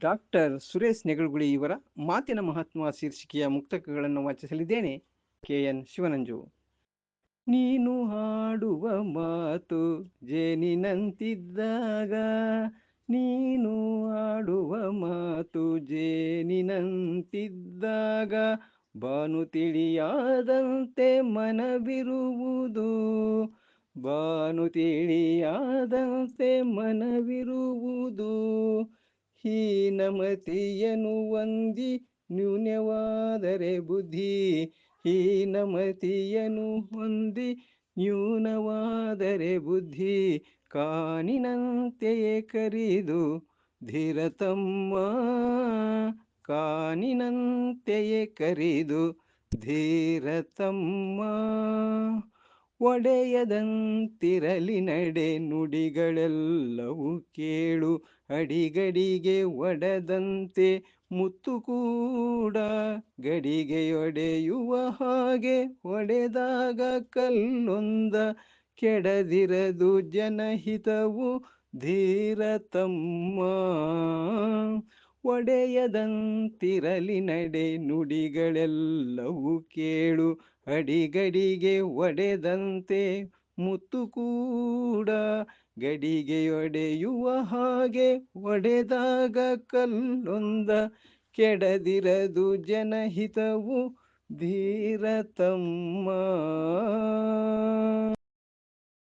Doctor Suresh ನೆಗಳಗುಳಿ ಇವರ ಮಾತಿನ ಮಹಾತ್ಮ ಶೀರ್ಷಿಕೆಯ ಮುಕ್ತಕಗಳನ್ನು ವಾಚಿಸಲಿದ್ದೇನೆ. ಕೆ. ಎನ್. ಶಿವನಂಜು. ನೀನು ಹಾಡುವ ಮಾತು ಜೇನಿನಂತಿದ್ದಾಗ, ನೀನು ಆಡುವ ಮಾತು ಜೇನಿನಂತಿದ್ದಾಗ, ಬಾನು ತಿಳಿಯಾದಂತೆ ಮನವಿರುವುದು, ಬಾನು ತಿಳಿಯಾದಂತೆ ಮನವಿರುವುದು. ಹೀನಮತಿಯನು ವಂದಿ ನ್ಯೂನವಾದರೆ ಬುದ್ಧಿ ಹೀನಮತಿಯನು ಹೊಂದಿ ನ್ಯೂನವಾದರೆ ಬುದ್ಧಿ ಕಾನಿನಂತೆಯೇ ಕರಿದು ಧೀರತಮ್ಮ ಕಾನಿನಂತೆಯೇ ಕರಿದು ಧೀರತಮ್ಮ. ಒಡೆಯದಂತಿರಲಿ ನಡೆ ನುಡಿಗಳೆಲ್ಲವೂ ಕೇಳು. ಅಡಿಗಡಿಗೆ ಒಡೆದಂತೆ ಮುತ್ತು ಕೂಡ ಗಡಿಗೆಯೊಡೆಯುವ ಹಾಗೆ ಒಡೆದಾಗ ಕಲ್ಲೊಂದ ಕೆಡದಿರದು ಜನಹಿತವು ಧೀರತಮ್ಮ. ಒಡೆಯದಂತಿರಲಿ ನಡೆ ನುಡಿಗಳೆಲ್ಲವೂ ಕೇಳು. ಅಡಿಗಡಿಗೆ ಒಡೆದಂತೆ ಮುತ್ತು ಕೂಡ. ಗಡಿಗೆಯೊಡೆಯುವ ಹಾಗೆ ಒಡೆದಾಗ ಕಲ್ಲೊಂದ ಕೆಡದಿರದು ಜನಹಿತವು ಧೀರತಮ್ಮ.